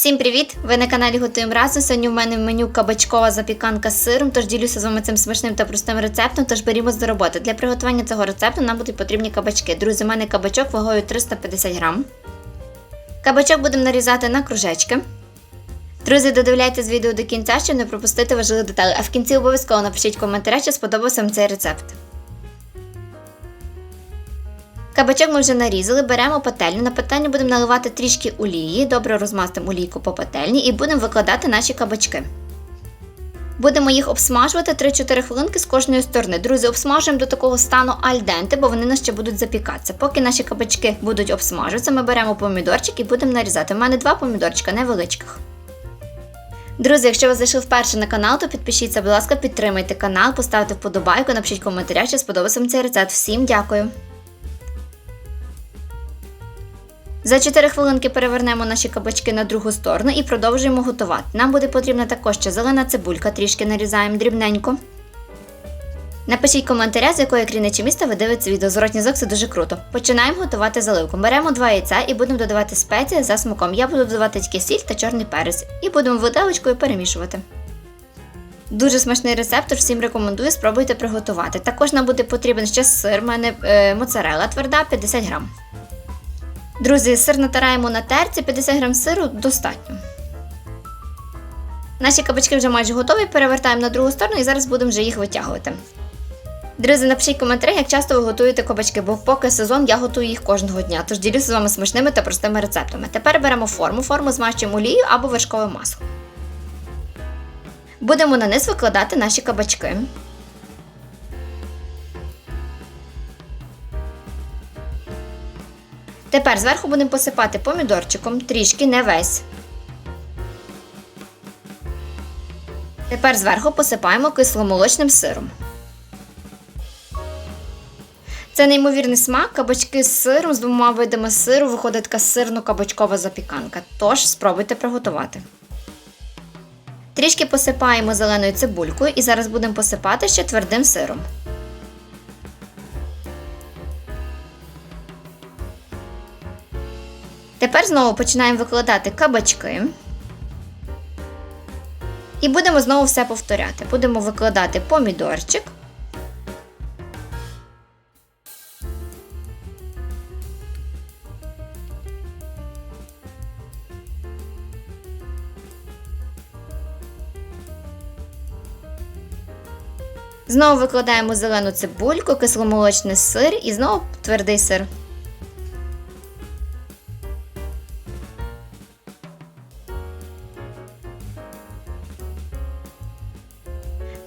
Всім привіт! Ви на каналі Готуємо разом. Сьогодні в мене в меню кабачкова запіканка з сиром, тож ділюся з вами цим смачним та простим рецептом, тож берімось до роботи. Для приготування цього рецепту нам будуть потрібні кабачки. Друзі, у мене кабачок вагою 350 грам. Кабачок будемо нарізати на кружечки. Друзі, додивляйтесь відео до кінця, щоб не пропустити важливі деталі. А в кінці обов'язково напишіть в коментарях, чи сподобався вам цей рецепт. Кабачок ми вже нарізали, беремо пательню. На пательню будемо наливати трішки олії, добре розмастимо олійку по пательні і будемо викладати наші кабачки. Будемо їх обсмажувати 3-4 хвилинки з кожної сторони. Друзі, обсмажуємо до такого стану альденте, бо вони нас ще будуть запікатися. Поки наші кабачки будуть обсмажуватися, ми беремо помідорчик і будемо нарізати. У мене два помідорчика невеличких. Друзі, якщо ви зайшли вперше на канал, то підпишіться, будь ласка, підтримайте канал, поставте вподобайку, напишіть в коментарях, чи сподобався вам цей рецепт. Всім дякую! За 4 хвилинки перевернемо наші кабачки на другу сторону і продовжуємо готувати. Нам буде потрібна також ще зелена цибулька, трішки нарізаємо дрібненько. Напишіть коментаря, з якої країни міста ви дивитесь відео. Зворотній звук це дуже круто. Починаємо готувати заливку. Беремо 2 яйця і будемо додавати спеції за смаком. Я буду додавати тільки сіль та чорний перець. І будемо виделочкою перемішувати. Дуже смачний рецепт, всім рекомендую, спробуйте приготувати. Також нам буде потрібен ще сир, мене е, моцарела тверда 50 грам. Друзі, сир натираємо на терці, 50 грам сиру достатньо. Наші кабачки вже майже готові, перевертаємо на другу сторону і зараз будемо вже їх витягувати. Друзі, напишіть коментарі, як часто ви готуєте кабачки, бо поки сезон я готую їх кожного дня, тож ділюся з вами смачними та простими рецептами. Тепер беремо форму, форму змащуємо олією або вершковим маслом. Будемо на низ викладати наші кабачки. Тепер зверху будемо посипати помідорчиком, трішки не весь. Тепер зверху посипаємо кисломолочним сиром. Це неймовірний смак, кабачки з сиром з двома видами сиру виходить така сирно-кабачкова запіканка. Тож спробуйте приготувати. Трішки посипаємо зеленою цибулькою і зараз будемо посипати ще твердим сиром. Тепер знову починаємо викладати кабачки. І будемо знову все повторяти. Будемо викладати помідорчик. Знову викладаємо зелену цибульку, кисломолочний сир і знову твердий сир.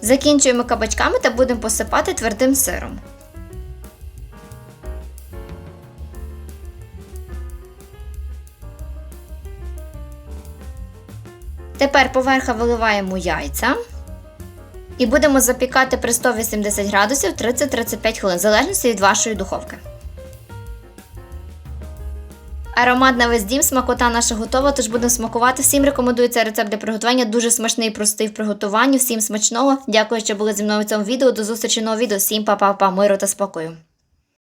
Закінчуємо кабачками та будемо посипати твердим сиром. Тепер поверха виливаємо яйця. І будемо запікати при 180 градусів 30-35 хвилин, в залежності від вашої духовки. Аромат на весь дім, смакота наша готова, тож будемо смакувати. Всім рекомендую цей рецепт для приготування. Дуже смачний і простий в приготуванні. Всім смачного. Дякую, що були зі мною в цьому відео. До зустрічі нового відео. Всім па-па-па, миру та спокою.